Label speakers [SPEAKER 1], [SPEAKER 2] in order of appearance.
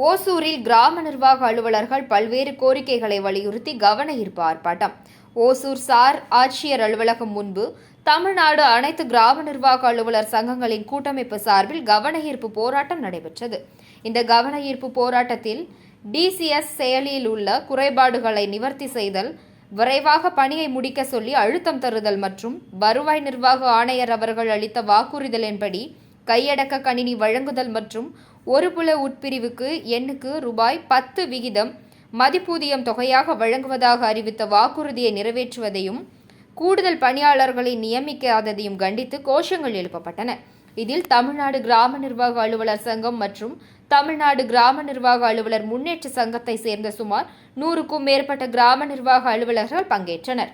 [SPEAKER 1] ஓசூரில் கிராம நிர்வாக அலுவலர்கள் பல்வேறு கோரிக்கைகளை வலியுறுத்தி கவன ஈர்ப்பு ஆர்ப்பாட்டம். ஓசூர் சார் ஆட்சியர் அலுவலகம் முன்பு தமிழ்நாடு அனைத்து கிராம நிர்வாக அலுவலர் சங்கங்களின் கூட்டமைப்பு சார்பில் கவன ஈர்ப்பு போராட்டம் நடைபெற்றது. இந்த கவன ஈர்ப்பு போராட்டத்தில் டிசிஎஸ் செயலியில் உள்ள குறைபாடுகளை நிவர்த்தி செய்தல் விரைவாக பணியை முடிக்க சொல்லி அழுத்தம் தருதல் மற்றும் வருவாய் நிர்வாக ஆணையர் அவர்கள் அளித்த வாக்குறுதலின்படி கையடக்க கணினி வழங்குதல் மற்றும் ஒரு புல உட்பிரிவுக்கு எண்ணுக்கு ரூபாய் பத்து விகிதம் மதிப்பூதியம் தொகையாக வழங்குவதாக அறிவித்த வாக்குறுதியை நிறைவேற்றுவதையும் கூடுதல் பணியாளர்களை நியமிக்காததையும் கண்டித்து கோஷங்கள் எழுப்பப்பட்டன. இதில் தமிழ்நாடு கிராம நிர்வாக அலுவலர் சங்கம் மற்றும் தமிழ்நாடு கிராம நிர்வாக அலுவலர் முன்னேற்ற சங்கத்தை சேர்ந்த சுமார் நூறுக்கும் மேற்பட்ட கிராம நிர்வாக அலுவலர்கள் பங்கேற்றனர்.